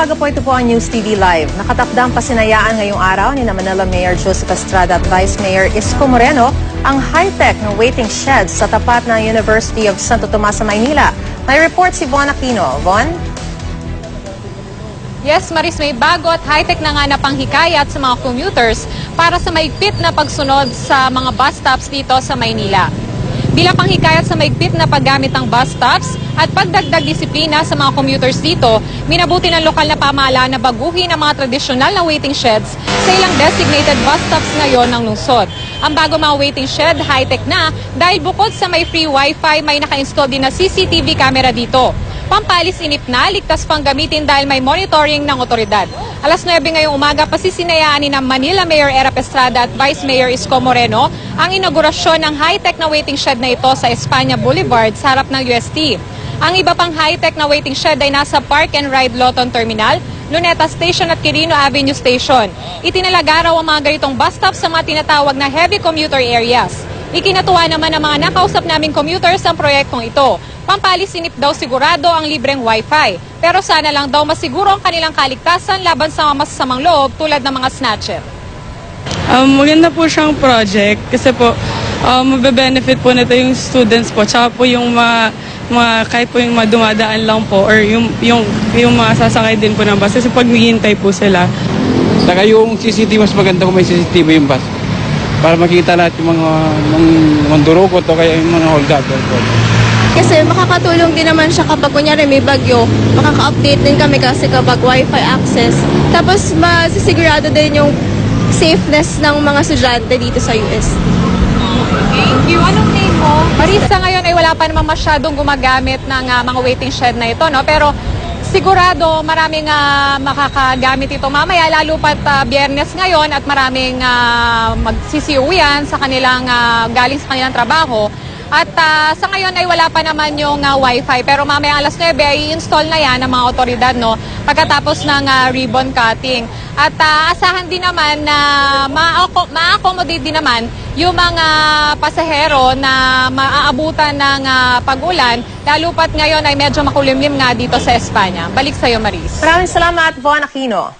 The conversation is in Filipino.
umaga po, ito po ang News TV Live. Nakatakdang pasinayaan ngayong araw ni Manila Mayor Joseph Estrada at Vice Mayor Isko Moreno ang high-tech na waiting sheds sa tapat ng University of Santo Tomas sa Maynila. May report si Von Aquino. Von? Yes, Maris, may bago at high-tech na nga na panghikayat sa mga commuters para sa maigpit na pagsunod sa mga bus stops dito sa Maynila. Bilang panghikayat sa maigpit na paggamit ng bus stops at pagdagdag disiplina sa mga commuters dito, minabuti ng lokal na pamahalaan na baguhin ang mga tradisyonal na waiting sheds sa ilang designated bus stops ngayon ng lungsod. Ang bago mga waiting shed, high-tech na dahil bukod sa may free wifi, may naka-install din na CCTV camera dito. Pampalis inip na, ligtas pang gamitin dahil may monitoring ng otoridad. Alas 9 ngayong umaga, pasisinayaan ni ng Manila Mayor Erap Estrada at Vice Mayor Isko Moreno ang inaugurasyon ng high-tech na waiting shed na ito sa Espanya Boulevard sa harap ng UST. Ang iba pang high-tech na waiting shed ay nasa Park and Ride Loton Terminal, Luneta Station at Quirino Avenue Station. Itinalaga raw ang mga ganitong bus stops sa mga tinatawag na heavy commuter areas. Ikinatuwa naman ng mga nakausap naming commuters ang proyektong ito. Pampalisinip daw sigurado ang libreng wifi. Pero sana lang daw masiguro ang kanilang kaligtasan laban sa mga masasamang loob tulad ng mga snatcher. Um, maganda po siyang project kasi po um, mabe-benefit po nito yung students po tsaka po yung mga, mga kahit po yung mga dumadaan lang po or yung, yung, yung mga sasakay din po ng bus kasi pag po sila. Saka yung CCTV, mas maganda kung may CCTV yung bus. Para makita lahat yung mga, mga, mga durukot o kaya yung mga hold up. Kasi makakatulong din naman siya kapag kunyari may bagyo, makaka-update din kami kasi kapag wifi access. Tapos masisigurado din yung safeness ng mga estudyante dito sa US. Thank you. Anong name mo? Marisa, ngayon ay wala pa namang masyadong gumagamit ng ah, mga waiting shed na ito, no? Pero sigurado maraming ah, makakagamit ito mamaya, lalo pat ah, biyernes ngayon at maraming uh, magsisiuyan sa kanilang ah, galing sa kanilang trabaho. At ah, sa ngayon ay wala pa naman yung ah, wifi pero mamaya alas 9 ay install na yan ng mga otoridad no pagkatapos ng ah, ribbon cutting. At ah, asahan din naman na ma-acco- ma-accommodate din naman yung mga pasahero na maaabutan ng ah, pag-ulan lalo pat ngayon ay medyo makulimlim nga dito sa Espanya. Balik sa iyo Maris. Maraming salamat, Von Aquino.